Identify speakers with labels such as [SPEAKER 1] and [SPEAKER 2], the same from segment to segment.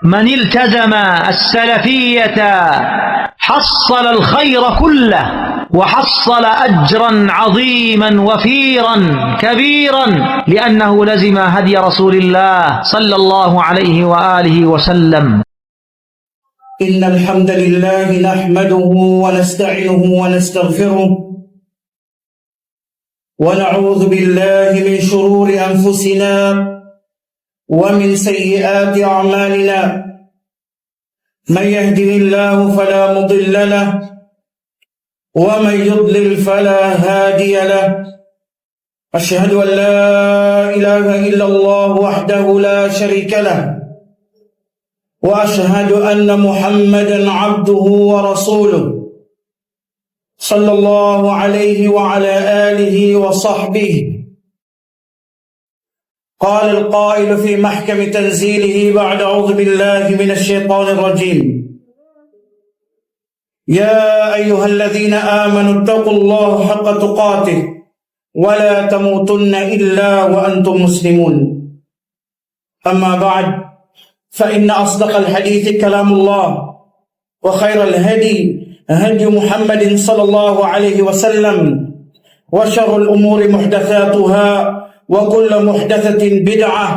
[SPEAKER 1] من التزم السلفية حصل الخير كله وحصل أجرا عظيما وفيرا كبيرا لأنه لزم هدي رسول الله صلى الله عليه وآله وسلم.
[SPEAKER 2] إن الحمد لله نحمده ونستعينه ونستغفره ونعوذ بالله من شرور أنفسنا ومن سيئات أعمالنا من يهده الله فلا مضل له ومن يضلل فلا هادي له أشهد أن لا إله إلا الله وحده لا شريك له وأشهد أن محمدا عبده ورسوله صلى الله عليه وعلى آله وصحبه قال القائل في محكم تنزيله بعد أعوذ بالله من الشيطان الرجيم. يا أيها الذين آمنوا اتقوا الله حق تقاته ولا تموتن إلا وأنتم مسلمون. أما بعد فإن أصدق الحديث كلام الله وخير الهدي هدي محمد صلى الله عليه وسلم وشر الأمور محدثاتها وكل محدثة بدعة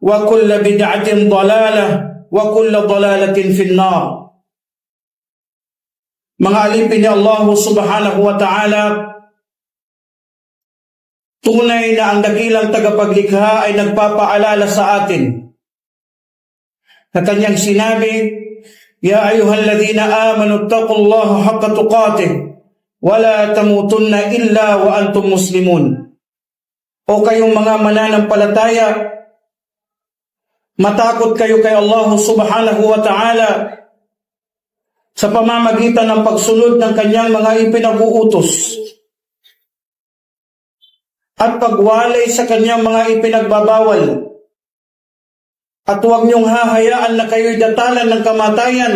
[SPEAKER 2] وكل بدعة ضلالة وكل ضلالة في النار Mga alipin ni Allah subhanahu wa ta'ala, tunay na ang dakilang tagapaglikha ay nagpapaalala sa atin na kanyang sinabi, Ya ayuhalladhina amanu taqullaha haqqa tuqatih wa la tamutunna illa wa antum muslimun. O kayong mga mananampalataya, matakot kayo kay Allah subhanahu wa ta'ala sa pamamagitan ng pagsunod ng kanyang mga ipinag-uutos at pagwalay sa kanyang mga ipinagbabawal at huwag niyong hahayaan na kayo'y datalan ng kamatayan,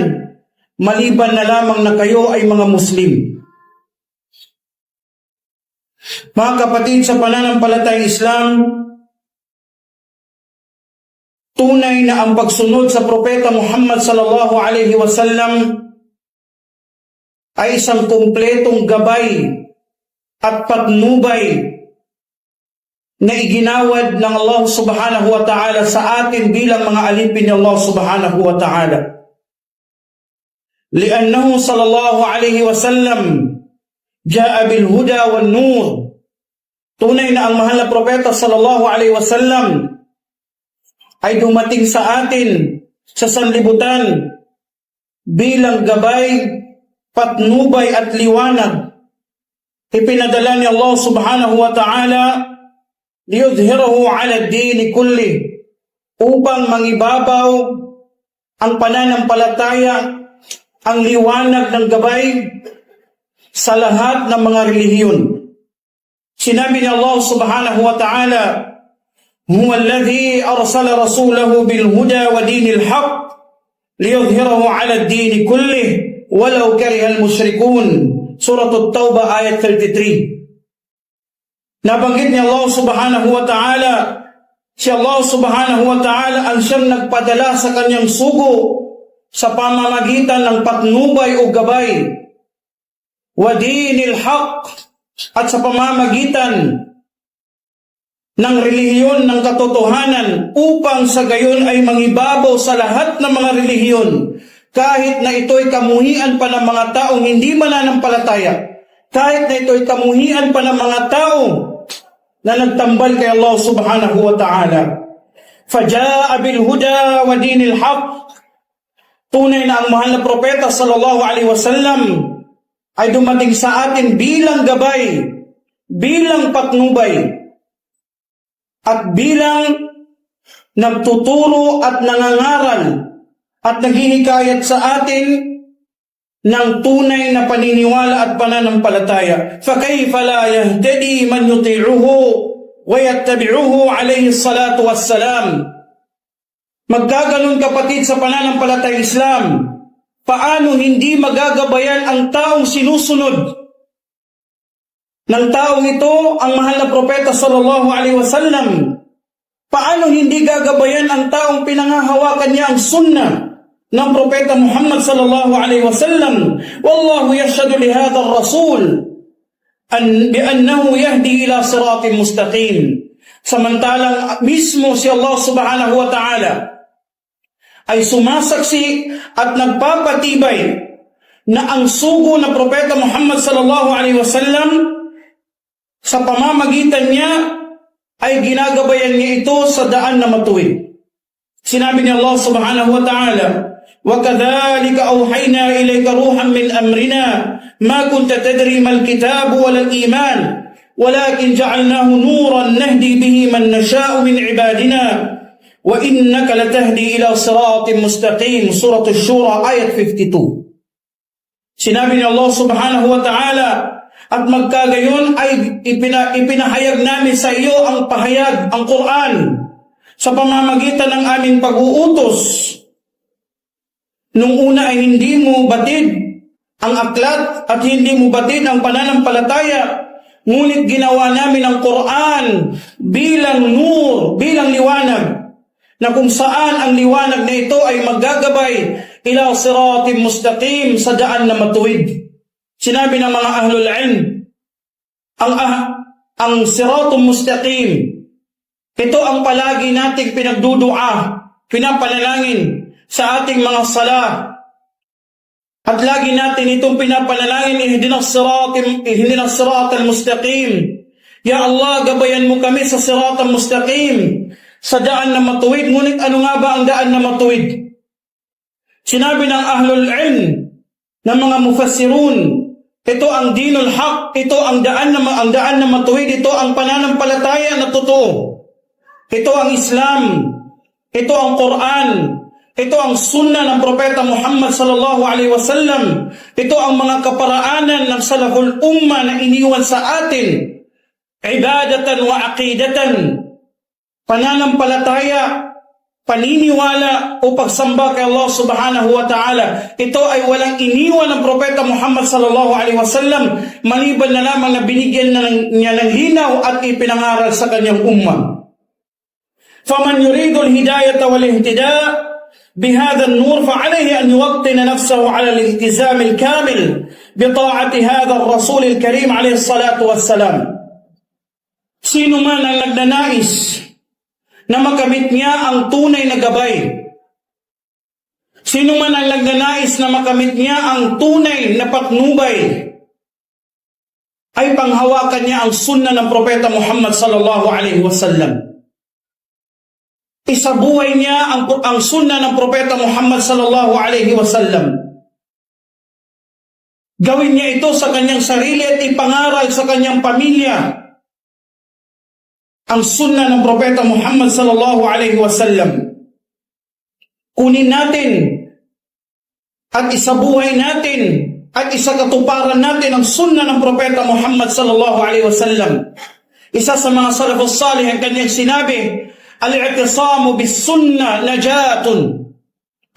[SPEAKER 2] maliban na lamang na kayo ay mga Muslim. Mga kapatid, sa pananampalatayang Islam, tunay na ang pagsunod sa propeta Muhammad sallallahu alaihi wasallam ay isang kumpletong gabay at patnubay na iginawad ng Allah subhanahu wa ta'ala sa atin bilang mga alipin ni Allah subhanahu wa ta'ala. Liannahu sallallahu alaihi wasallam Ja'a bil huda wal nur. Tunay na ang mahal na propeta sallallahu alaihi wasallam ay dumating sa atin sa sanlibutan bilang gabay, patnubay at liwanag. Ipinadala ni Allah subhanahu wa ta'ala liyudhirahu ala dini kulli upang mangibabaw ang pananampalataya, ang liwanag ng gabay sa lahat ng mga relihiyon. Sinabi ni Allah subhanahu wa ta'ala, هو الذي أرسل رسوله بالهدى ودين الحق ليظهره على الدين كله ولو كره المشركون سورة التوبة آية 33 Nabanggit ni Allah subhanahu wa ta'ala, si Allah subhanahu wa ta'ala ang siyang nagpadala sa kanyang sugo sa pamamagitan ng patnubay o gabay, wa dinil haq, at sa pamamagitan ng relihiyon ng katotohanan upang sa gayon ay mangibabaw sa lahat ng mga relihiyon kahit na ito'y kamuhian pa ng mga taong hindi mananampalataya, kahit na ito'y kamuhian pa ng mga tao na nagtambal kay Allah subhanahu wa ta'ala. Huda wa dinil haq. Tunay na ang mahal na propeta sallallahu alaihi wasallam ay dumating sa atin bilang gabay, bilang patnubay, at bilang nagtuturo at nangangaral at naghihikayat sa atin ng tunay na paniniwala at pananampalataya. فَكَيْفَ لَا يَهْتَدِي مَنْ يُطِيعُهُ وَيَتَّبِعُهُ عَلَيْهِ الصَّلَاةُ وَالسَّلَامُ Magkaganon kapatid sa pananampalatay Islam, paano hindi magagabayan ang taong sinusunod ng taong ito ang mahal na propeta sallallahu alaihi wasallam Paano hindi gagabayan ang taong pinangahawakan niya ang sunnah ng propeta Muhammad sallallahu alaihi wasallam? Wallahu yashhadu li hadha ar-rasul an bi'annahu yahdi ila siratin mustaqim. Samantalang mismo si Allah subhanahu wa ta'ala ay sumasaksi at nagpapatibay na ang sugo na propeta Muhammad sallallahu alaihi wasallam sa pamamagitan niya ay ginagabayan niya ito sa daan na matuwid. Sinabi ni Allah subhanahu wa ta'ala, وَكَذَلِكَ أَوْحَيْنَا إِلَيْكَ رُوحًا مِّنْ أَمْرِنَا مَا كُنْتَ تَدْرِي مَا الْكِتَابُ وَلَا الْإِيمَانُ وَلَكِنْ جَعَلْنَاهُ نُورًا نَهْدِي بِهِ مَن نَّشَاءُ مِنْ عِبَادِنَا وَإِنَّكَ لَتَهْدِي إِلَى صِرَاطٍ مُسْتَقِيمٍ Surah Ash-Shura, ayat 52. Sinabi ni Allah subhanahu wa ta'ala, at magkagayon ay ipina, ipinahayag namin sa iyo ang pahayag, ang Quran, sa pamamagitan ng aming pag-uutos. Nung una ay hindi mo batid ang aklat at hindi mo batid ang pananampalataya, ngunit ginawa namin ang Quran bilang nur, bilang liwanag, na kung saan ang liwanag na ito ay maggagabay ila siratim mustaqim sa daan na matuwid. Sinabi ng mga ahlul ilm, ang, ah, ang siratum mustaqim, ito ang palagi nating pinagdudua, pinapanalangin sa ating mga sala. At lagi natin itong pinapanalangin, ihdinas siratim, ihdinas siratal mustaqim. Ya Allah, gabayan mo kami sa siratal mustaqim, sa daan na matuwid. Ngunit ano nga ba ang daan na matuwid? Sinabi ng ahlul ilm, ng mga mufassirun, ito ang dinul haq, ito ang daan na ang daan na matuwid, ito ang pananampalataya na totoo. Ito ang Islam, ito ang Quran, ito ang sunnah ng propeta Muhammad sallallahu alaihi wasallam. Ito ang mga kaparaanan ng salaful umma na iniwan sa atin. Ibadatan wa aqidatan Pananampalataya, paniniwala o pagsamba kay Allah subhanahu wa ta'ala. Ito ay walang iniwan ng propeta Muhammad sallallahu alaihi wasallam maliban na lamang na binigyan na ng, niya ng hinaw at ipinangaral sa kanyang umma. فمن يريد الهداية والاهتداء بهذا النور فعليه أن يوطن نفسه على الالتزام الكامل بطاعة هذا الرسول الكريم عليه الصلاة والسلام Sino man ang nagnanais na makamit niya ang tunay na gabay. Sino man ang nagnanais na makamit niya ang tunay na patnubay ay panghawakan niya ang sunna ng propeta Muhammad sallallahu alaihi wasallam. Isabuhay niya ang, ang sunna ng propeta Muhammad sallallahu alaihi wasallam. Gawin niya ito sa kanyang sarili at ipangaral sa kanyang pamilya. Ang sunna ng propeta Muhammad sallallahu alaihi wasallam. Kunin natin at isabuhay natin at isakatuparan natin ang sunna ng propeta Muhammad sallallahu alaihi wasallam. Isa sa mga salafus salih ang kanyang sinabi, Al-i'tisamu bis-sunnah najatun.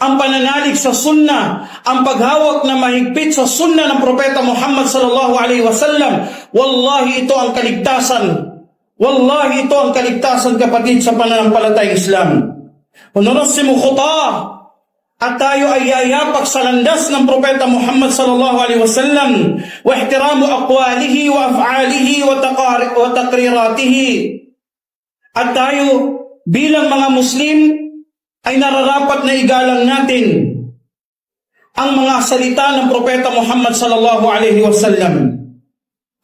[SPEAKER 2] Ang pananalig sa sunna, ang paghawak na mahigpit sa sunna ng propeta Muhammad sallallahu alaihi wasallam, wallahi ito ang kaligtasan. Wallahi ito ang kaligtasan kapatid sa pananampalatayang Islam. Unurassimu khutah at tayo ay yayapak sa landas ng propeta Muhammad sallallahu alaihi wasallam wa ihtiramu aqwalihi wa af'alihi wa, taqar- wa taqriratihi. At tayo bilang mga Muslim ay nararapat na igalang natin ang mga salita ng propeta Muhammad sallallahu alaihi wasallam.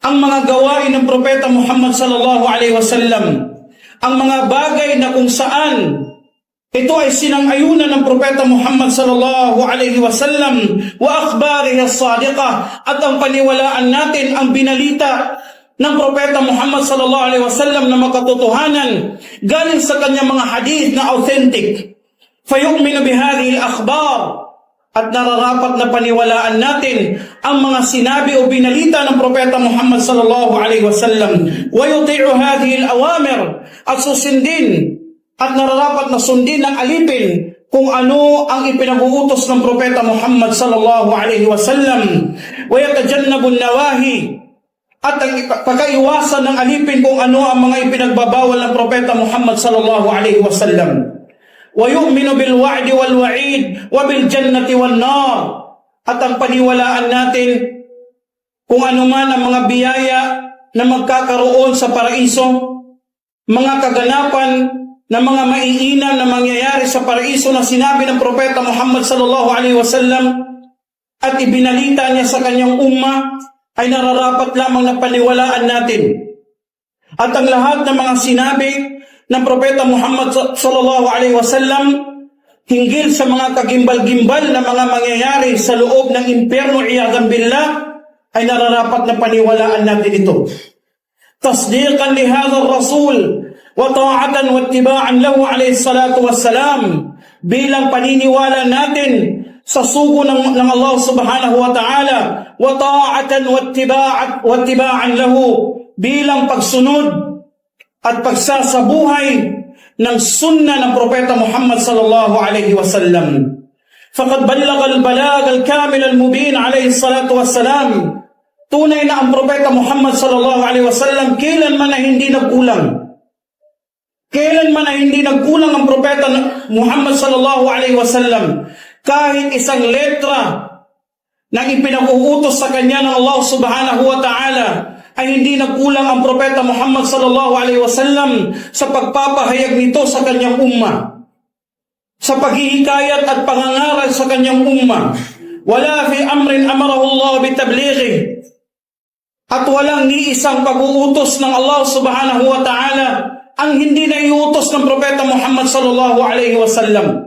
[SPEAKER 2] Ang mga gawain ng propeta Muhammad sallallahu alaihi wasallam. Ang mga bagay na kung saan ito ay sinang-ayunan ng propeta Muhammad sallallahu alaihi wasallam wa akhbarihi as-sadiqah at ang paniwalaan natin ang binalita ng propeta Muhammad sallallahu alaihi wasallam na makatotohanan galing sa kanyang mga hadith na authentic. Fayu'minu bihadhihi al-akhbar at nararapat na paniwalaan natin ang mga sinabi o binalita ng propeta Muhammad sallallahu alaihi wasallam. Wa yuti'u hadhihi al-awamir at susundin at nararapat na sundin ng alipin kung ano ang ipinag-uutos ng propeta Muhammad sallallahu alaihi wasallam. Wa yatajannabu nawahi. At ang pagkaiwasan ng alipin kung ano ang mga ipinagbabawal ng propeta Muhammad sallallahu alaihi wasallam. Wa bil jannati wan nar. At ang paniwalaan natin kung ano man ang mga biyaya na magkakaroon sa paraiso, mga kaganapan na mga maiinam na mangyayari sa paraiso na sinabi ng propeta Muhammad sallallahu alaihi wasallam at ibinalita niya sa kanyang umma ay nararapat lamang na paniwalaan natin. At ang lahat ng mga sinabi ng Propeta Muhammad sallallahu alaihi wasallam hinggil sa mga kagimbal-gimbal na mga mangyayari sa loob ng impyerno iyagan billah ay nararapat na paniwalaan natin ito. Tasdiqan li hadha rasul wa ta'atan wa ittiba'an lahu alayhi salatu wassalam bilang paniniwala natin sa sugo ng, ng Allah subhanahu wa ta'ala wa ta'atan wa ittiba'an lahu bilang pagsunod at pagsasabuhay ng sunna ng propeta Muhammad sallallahu alaihi wasallam. Faqad ballaga al-balag al-kamil al-mubin alayhi salatu wassalam. Tunay na ang propeta Muhammad sallallahu alaihi wasallam kailanman na hindi nagkulang. Kailanman na hindi nagkulang ang propeta Muhammad sallallahu alaihi wasallam kahit isang letra na ipinag-uutos sa kanya ng Allah subhanahu wa ta'ala ay hindi nagkulang ang propeta Muhammad sallallahu alaihi wasallam sa pagpapahayag nito sa kanyang umma sa paghihikayat at pangangaral sa kanyang umma wala fi amrin amarahu Allah bitablighi at walang ni isang pag-uutos ng Allah subhanahu wa ta'ala ang hindi na iutos ng propeta Muhammad sallallahu alaihi wasallam.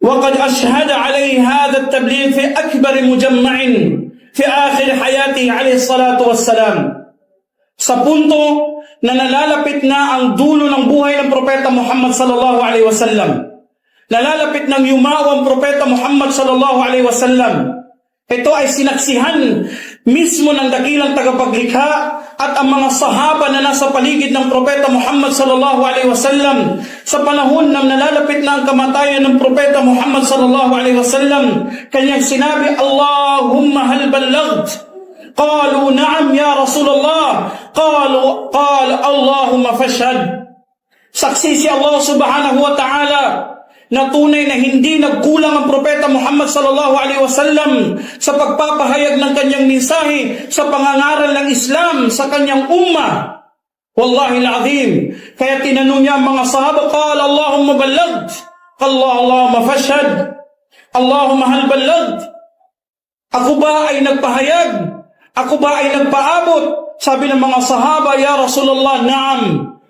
[SPEAKER 2] وقد أشهد عليه هذا التبليغ في أكبر مجمع fi akhir hayati alayhi salatu wassalam. Sa punto na nalalapit na ang dulo ng buhay ng propeta Muhammad sallallahu alaihi wasallam. Nalalapit ng yumawang propeta Muhammad sallallahu alaihi wasallam. Ito ay sinaksihan mismo ng dakilang tagapaglikha at ang mga sahaba na nasa paligid ng propeta Muhammad sallallahu alaihi wasallam sa panahon na nalalapit na ang kamatayan ng propeta Muhammad sallallahu alaihi wasallam kanyang sinabi Allahumma hal ballagt قالوا نعم يا رسول الله قالوا قال اللهم فاشهد saksi si Allah subhanahu wa ta'ala na tunay na hindi nagkulang ang propeta Muhammad sallallahu alaihi wasallam sa pagpapahayag ng kanyang mensahe sa pangangaral ng Islam sa kanyang umma. Wallahi alazim. Kaya tinanong niya ang mga sahaba, qala Allahumma ballagd. Allah Allahumma fashhad. Allahumma hal ballagd. Ako ba ay nagpahayag? Ako ba ay nagpaabot? Sabi ng mga sahaba, Ya Rasulullah, naam.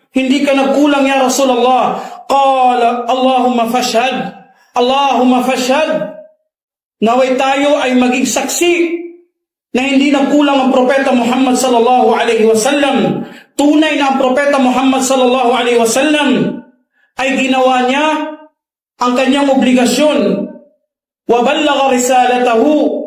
[SPEAKER 2] Hindi ka nagkulang, Ya Rasulullah. Qala, Allahumma fashhad. Allahumma fashhad. Naway tayo ay maging saksi na hindi nagkulang ang propeta Muhammad sallallahu alaihi wasallam. Tunay na ang propeta Muhammad sallallahu alaihi wasallam ay ginawa niya ang kanyang obligasyon. Wa ballagha risalatahu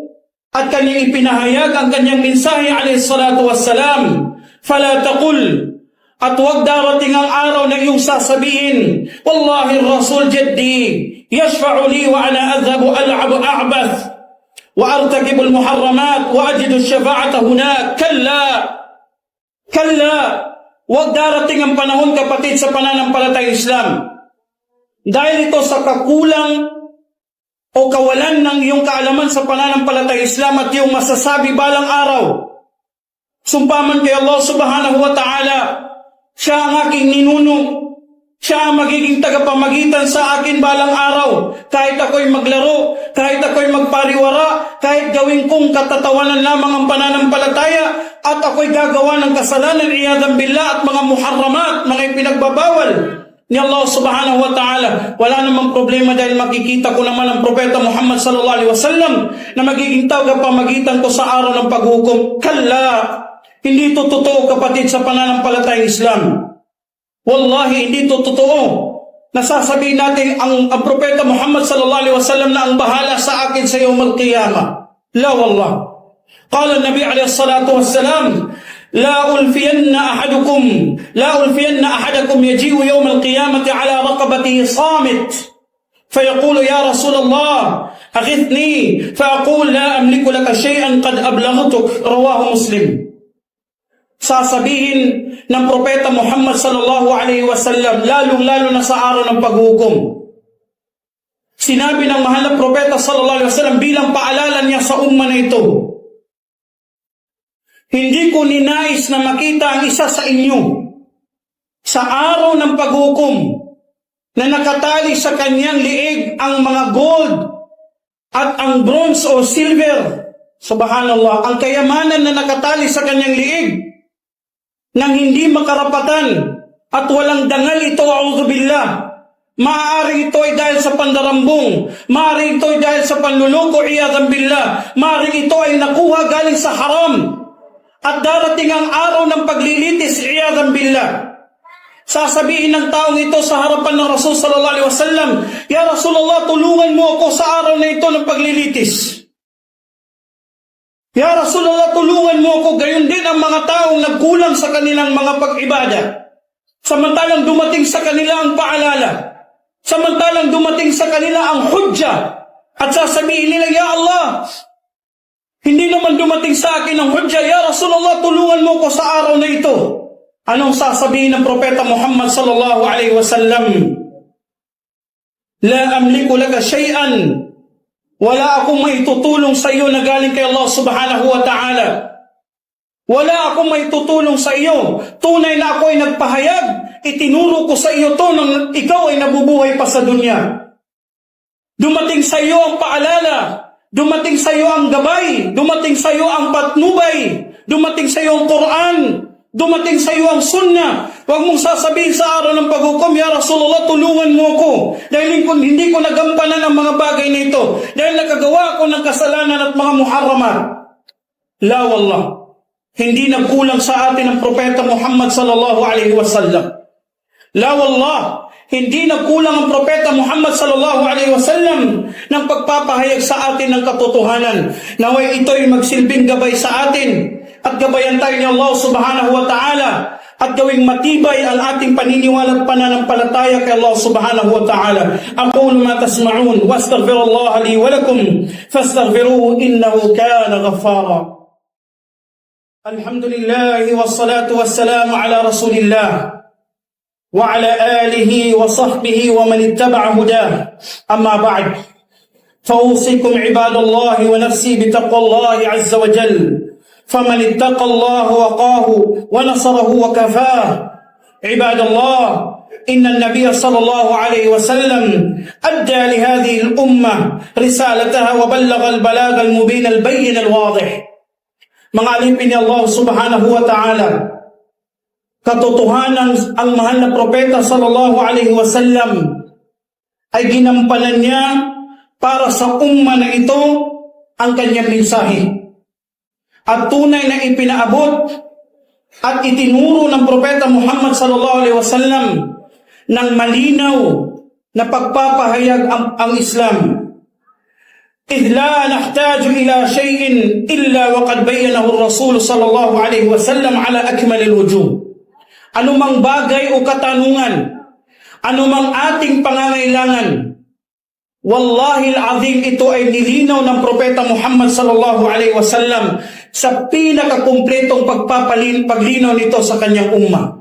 [SPEAKER 2] at kanyang ipinahayag ang kanyang mensahe alayhi salatu wassalam. Fala taqul at huwag darating ang araw na iyong sasabihin, Wallahi Rasul jaddi, yashfa'u li wa ana adhabu al'abu a'bath, wa artakibu al-muharramat, wa ajidu shafa'ata hunak. Kalla! Kalla! Huwag darating ang panahon kapatid sa pananampalatay Islam. Dahil ito sa kakulang o kawalan ng iyong kaalaman sa pananampalatay Islam at iyong masasabi balang araw. Sumpaman kay Allah subhanahu wa ta'ala, siya ang aking ninuno. Siya ang magiging tagapamagitan sa akin balang araw. Kahit ako'y maglaro, kahit ako'y magpariwara, kahit gawin kong katatawanan lamang ang pananampalataya, at ako'y gagawa ng kasalanan, iyadang billah at mga muharramat, mga ipinagbabawal ni Allah subhanahu wa ta'ala. Wala namang problema dahil makikita ko naman ang propeta Muhammad sallallahu alaihi wasallam na magiging tagapamagitan ko sa araw ng paghukom. Kalla! Hindi ito totoo kapatid sa pananampalatayang Islam. Wallahi, hindi ito totoo. Nasasabihin natin ang, ang propeta Muhammad sallallahu alaihi wasallam na ang bahala sa akin sa iyong magkiyama. La wallah. قال النبي عليه الصلاة والسلام لا ألفين أحدكم لا ألفين أحدكم يجيء يوم القيامة على رقبته صامت فيقول يا رسول الله أغثني فأقول لا أملك لك شيئا قد أبلغتك رواه مسلم sasabihin ng propeta Muhammad sallallahu alaihi wasallam lalong-lalo na sa araw ng paghukom. Sinabi ng mahal na propeta sallallahu alaihi wasallam bilang paalala niya sa umma na ito. Hindi ko ninais na makita ang isa sa inyo sa araw ng paghukom na nakatali sa kanyang liig ang mga gold at ang bronze o silver. Subhanallah, ang kayamanan na nakatali sa kanyang liig nang hindi makarapatan at walang dangal ito, billah. Maaari ito ay dahil sa pandarambong, maaari ito ay dahil sa panluloko, iyadang billah, maaari ito ay nakuha galing sa haram, at darating ang araw ng paglilitis, iyadang billah. Sasabihin ng taong ito sa harapan ng Rasul sallallahu alaihi wasallam, Ya Rasulullah, tulungan mo ako sa araw na ito ng paglilitis. Ya Rasulullah, tulungan mo ako. Gayon din ang mga taong nagkulang sa kanilang mga pag-ibada. Samantalang dumating sa kanila ang paalala. Samantalang dumating sa kanila ang hudya. At sasabihin nila, Ya Allah, hindi naman dumating sa akin ang hudya. Ya Rasulullah, tulungan mo ko sa araw na ito. Anong sasabihin ng propeta Muhammad sallallahu alaihi wasallam? La amliku laka shay'an wala akong maitutulong sa iyo na galing kay Allah subhanahu wa ta'ala. Wala akong maitutulong sa iyo. Tunay na ako ay nagpahayag. Itinuro ko sa iyo to nang ikaw ay nabubuhay pa sa dunya. Dumating sa iyo ang paalala. Dumating sa iyo ang gabay. Dumating sa iyo ang patnubay. Dumating sa iyo ang Quran. Dumating sa iyo ang sunnah. Huwag mong sasabihin sa araw ng paghukom, Ya Rasulullah, tulungan mo ako. Dahil hindi ko nagampanan ang mga bagay na ito. Dahil nakagawa ko ng kasalanan at mga muharramat. La wallah. Hindi nagkulang sa atin ang propeta Muhammad sallallahu alaihi wasallam. La wallah. Hindi nagkulang ang propeta Muhammad sallallahu alaihi wasallam ng pagpapahayag sa atin ng katotohanan. Naway ito'y magsilbing gabay sa atin at gabayan tayo ni Allah subhanahu wa ta'ala at gawing matibay ang ating paniniwala at pananampalataya kay Allah subhanahu wa ta'ala. Aqul ma tasma'un wa astaghfirullah li wa lakum fastaghfiruhu innahu kana ghaffara. Alhamdulillah wassalatu wassalamu ala rasulillah. وعلى آله وصحبه ومن اتبع هداه أما بعد فأوصيكم عباد الله ونفسي بتقوى الله عز وجل فمن اتقى الله وقاه ونصره وكفاه عباد الله إن النبي صلى الله عليه وسلم أدى لهذه الأمة رسالتها وبلغ البلاغ المبين البين الواضح mga alipin ni Allah subhanahu wa ta'ala katotohanan ang mahal na propeta sallallahu alaihi wasallam ay ginampanan niya para sa umma na ito ang kanyang mensahe. At tunay na ipinaabot at itinuro ng propeta Muhammad sallallahu alaihi wasallam ng malinaw na pagpapahayag ang, ang Islam. إذ لا نحتاج إلى شيء إلا وقد بينه الرسول صلى الله عليه وسلم على أكمل الوجوه anumang bagay o katanungan, anumang ating pangangailangan, wallahi al-azim ito ay nilinaw ng propeta Muhammad sallallahu alaihi wasallam sa pinakakumpletong pagpapalin paglinaw nito sa kanyang umma.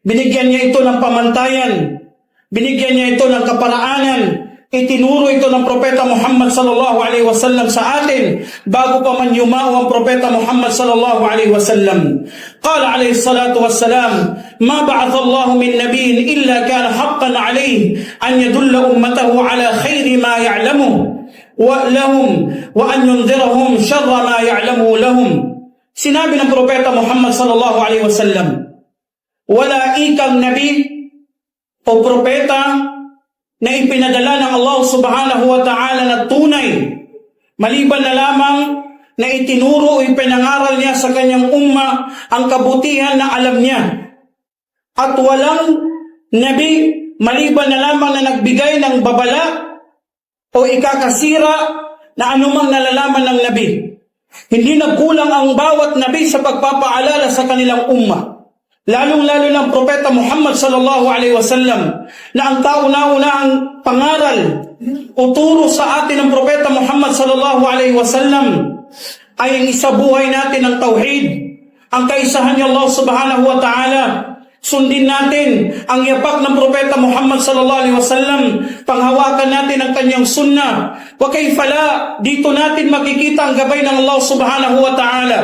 [SPEAKER 2] Binigyan niya ito ng pamantayan, binigyan niya ito ng kaparaanan, Itinuro ito ng propeta Muhammad sallallahu alaihi wasallam sa atin bago pa man yumao ang propeta Muhammad sallallahu alaihi wasallam. Qala alaihi salatu wassalam, "Ma ba'atha Allah min nabiyyin illa kana haqqan alayhi an yadulla ummatahu ala khairi ma ya'lamu wa an yunzirahum sharra ma ya'lamu lahum." Sinabi ng propeta Muhammad sallallahu alaihi wasallam, wala ikang nabi o propeta na ipinadala ng Allah subhanahu wa ta'ala na tunay, maliban na lamang na itinuro o ipinangaral niya sa kanyang umma ang kabutihan na alam niya. At walang nabi maliban na lamang na nagbigay ng babala o ikakasira na anumang nalalaman ng nabi. Hindi nagkulang ang bawat nabi sa pagpapaalala sa kanilang umma. Lalong-lalo ng propeta Muhammad sallallahu alaihi wasallam na ang kauna-una ang pangaral o turo sa atin ng propeta Muhammad sallallahu alaihi wasallam ay ang isabuhay natin ng tauhid, ang kaisahan ni Allah subhanahu wa ta'ala. Sundin natin ang yapak ng Propeta Muhammad sallallahu alaihi wasallam. Panghawakan natin ang kanyang sunnah. Wa kayfala, dito natin makikita ang gabay ng Allah subhanahu wa ta'ala.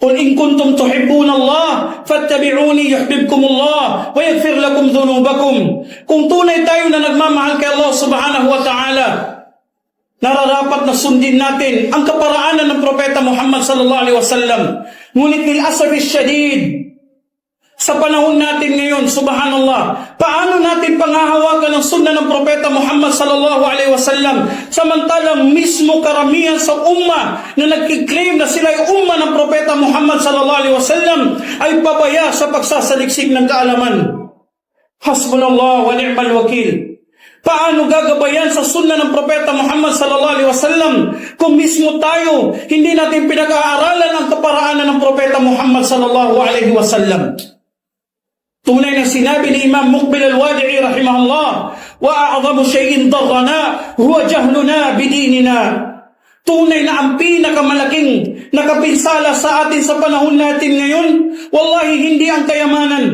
[SPEAKER 2] Qul in kuntum tuhibbun Allah, fattabi'uni yuhibbukum Allah wa yaghfir lakum dhunubakum. Kung tunay tayo na nagmamahal kay Allah subhanahu wa ta'ala, nararapat na sundin natin ang kaparaanan ng Propeta Muhammad sallallahu alaihi wasallam. Ngunit lil asabi shadid, sa panahon natin ngayon, subhanallah, paano natin panghahawakan ang sunna ng propeta Muhammad sallallahu alaihi wasallam samantalang mismo karamihan sa umma na nagkiklaim na sila ay umma ng propeta Muhammad sallallahu alaihi wasallam ay pabaya sa pagsasaliksik ng kaalaman. Hasbunallah wa ni'mal wakil. Paano gagabayan sa sunna ng propeta Muhammad sallallahu alaihi wasallam kung mismo tayo hindi natin pinag-aaralan ang kaparaanan ng propeta Muhammad sallallahu alaihi wasallam? Tunay na sinabi ni Imam Muqbil al-Wadi'i rahimahullah, wa a'zamu shay'in darrana huwa jahluna bidinina. Tunay na ang pinakamalaking nakapinsala sa atin sa panahon natin ngayon, wallahi hindi ang kayamanan,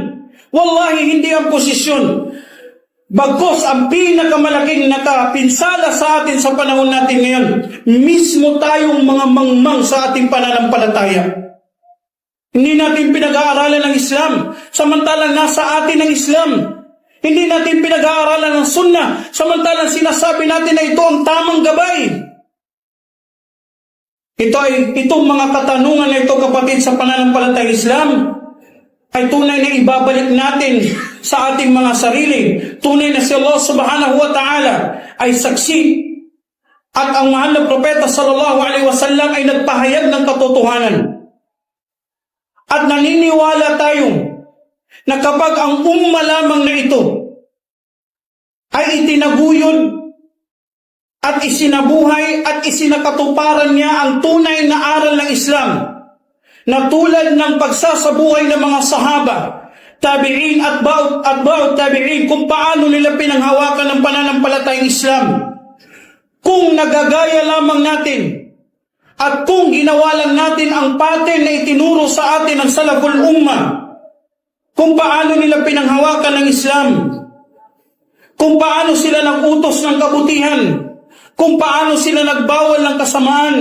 [SPEAKER 2] wallahi hindi ang posisyon, Bagkos ang pinakamalaking nakapinsala sa atin sa panahon natin ngayon, mismo tayong mga mangmang sa ating pananampalataya. Hindi natin pinag-aaralan ng Islam, samantalang nasa atin ang Islam. Hindi natin pinag-aaralan ng Sunnah, samantalang sinasabi natin na ito ang tamang gabay. Ito ay itong mga katanungan na ito kapatid sa pananampalatayang Islam ay tunay na ibabalik natin sa ating mga sarili. Tunay na si Allah subhanahu wa ta'ala ay saksi at ang mahal na propeta sallallahu alaihi wasallam ay nagpahayag ng katotohanan. At naniniwala tayo na kapag ang umma lamang na ito ay itinaguyod at isinabuhay at isinakatuparan niya ang tunay na aral ng Islam na tulad ng pagsasabuhay ng mga sahaba, tabi'in at ba'ud at ba'ud tabi'in kung paano nila pinanghawakan ng pananampalatayang Islam. Kung nagagaya lamang natin at kung ginawa lang natin ang pattern na itinuro sa atin ng salaful umma, kung paano nila pinanghawakan ng Islam, kung paano sila nagutos ng kabutihan, kung paano sila nagbawal ng kasamaan,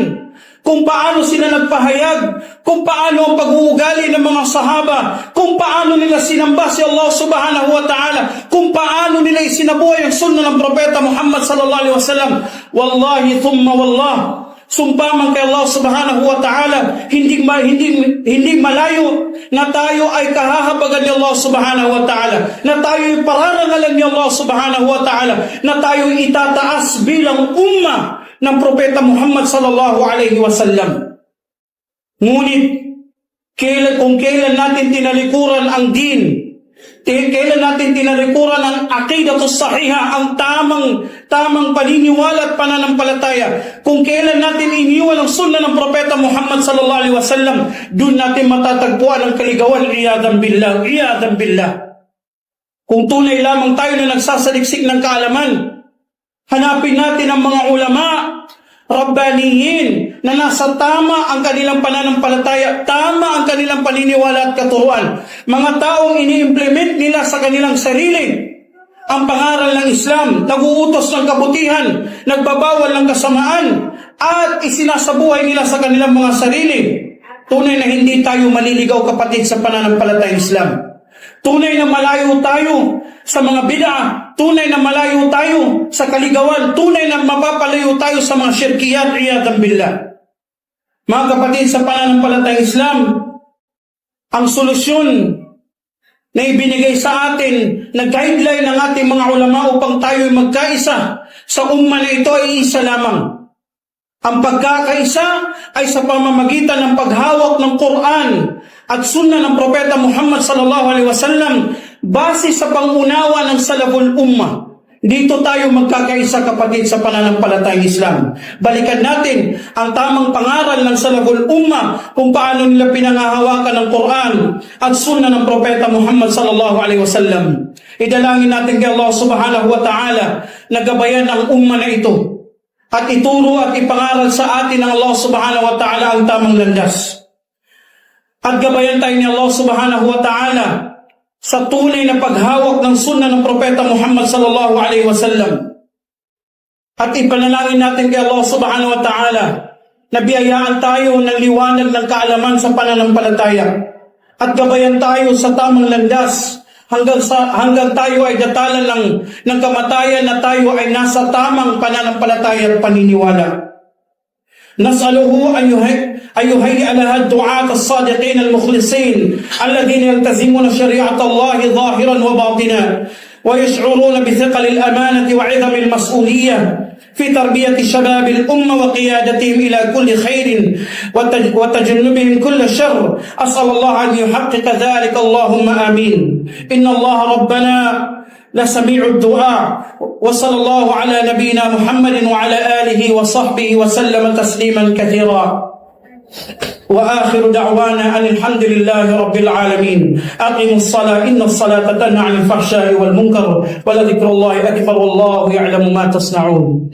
[SPEAKER 2] kung paano sila nagpahayag, kung paano ang pag-uugali ng mga sahaba, kung paano nila sinamba si Allah subhanahu wa ta'ala, kung paano nila isinabuhay ang sunnah ng propeta Muhammad sallallahu alaihi wasallam. Wallahi thumma wallah, sumpa man kay Allah subhanahu wa ta'ala, hindi, hindi, hindi malayo na tayo ay kahahabagan ni Allah subhanahu wa ta'ala, na tayo ay pararangalan ni Allah subhanahu wa ta'ala, na tayo ay itataas bilang umma ng propeta Muhammad sallallahu alaihi wasallam. Ngunit, kailan, kung kailan natin tinalikuran ang din, kailan natin tinalikuran ang aqidatus sahiha, ang tamang, tamang paniniwala at pananampalataya, kung kailan natin iniwan ang sunnah ng propeta Muhammad sallallahu alaihi wasallam, doon natin matatagpuan ang kaligawan, iyadan billah, iyadan billah. Kung tunay lamang tayo na nagsasaliksik ng kaalaman, Hanapin natin ang mga ulama, Rabbaniyin, na nasa tama ang kanilang pananampalataya, tama ang kanilang paniniwala at katuruan. Mga taong ini-implement nila sa kanilang sarili ang pangaral ng Islam, naguutos ng kabutihan, nagbabawal ng kasamaan, at isinasabuhay nila sa kanilang mga sarili. Tunay na hindi tayo maliligaw kapatid sa pananampalatayang Islam. Tunay na malayo tayo sa mga bid'a, tunay na malayo tayo sa kaligawan, tunay na mapapalayo tayo sa mga syirkiyat, iyadan billah. Mga kapatid sa pananampalatayang Islam, ang solusyon na ibinigay sa atin na guideline ng ating mga ulama upang tayo ay magkaisa sa umma na ito ay isa lamang. Ang pagkakaisa ay sa pamamagitan ng paghawak ng Quran at sunna ng propeta Muhammad sallallahu alaihi wasallam base sa pangunawa ng salaful umma. Dito tayo magkakaisa kapatid sa pananampalatayang Islam. Balikan natin ang tamang pangaral ng salaful umma kung paano nila pinangahawakan ng Quran at sunna ng propeta Muhammad sallallahu alaihi wasallam. Idalangin natin kay Allah subhanahu wa ta'ala na gabayan ang umma na ito at ituro at ipangaral sa atin ng Allah subhanahu wa ta'ala ang tamang landas. At gabayan tayo ni Allah subhanahu wa ta'ala sa tunay na paghawak ng sunna ng Propeta Muhammad sallallahu alaihi wasallam. At ipanalangin natin kay Allah subhanahu wa ta'ala na biyayaan tayo ng liwanag ng kaalaman sa pananampalataya at gabayan tayo sa tamang landas hanggang sa hanggang tayo ay datalan ng ng kamatayan na tayo ay nasa tamang pananampalataya at paniniwala. نسأله أن يهيئ أن يهيئ لها الدعاة الصادقين المخلصين الذين يلتزمون شريعة الله ظاهرا وباطنا ويشعرون بثقل الأمانة وعظم المسؤولية في تربية شباب الأمة وقيادتهم إلى كل خير وتج- وتجنبهم كل شر. أسأل الله أن يحقق ذلك. اللهم آمين. إن الله ربنا لسميع الدعاء. وصلى الله على نبينا محمد وعلى آله وصحبه وسلم تسليما كثيرا. وآخر دعوانا أن الحمد لله رب العالمين. أقيموا الصلاة إن الصلاة تنهى عن الفحشاء والمنكر ولذكر الله أكبر والله يعلم ما تصنعون.